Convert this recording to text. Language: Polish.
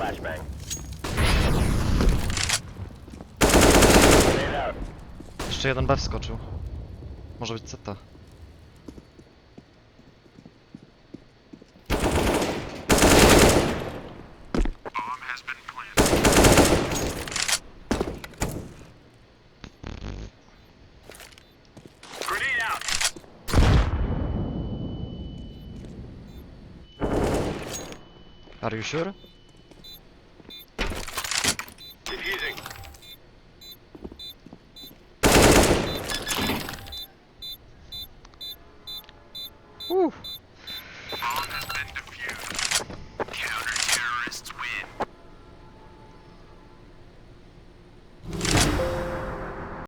Flashbang. Grenade out. Jeszcze jeden B wskoczył. Może być CT. Grenade out. Are you sure? Whew.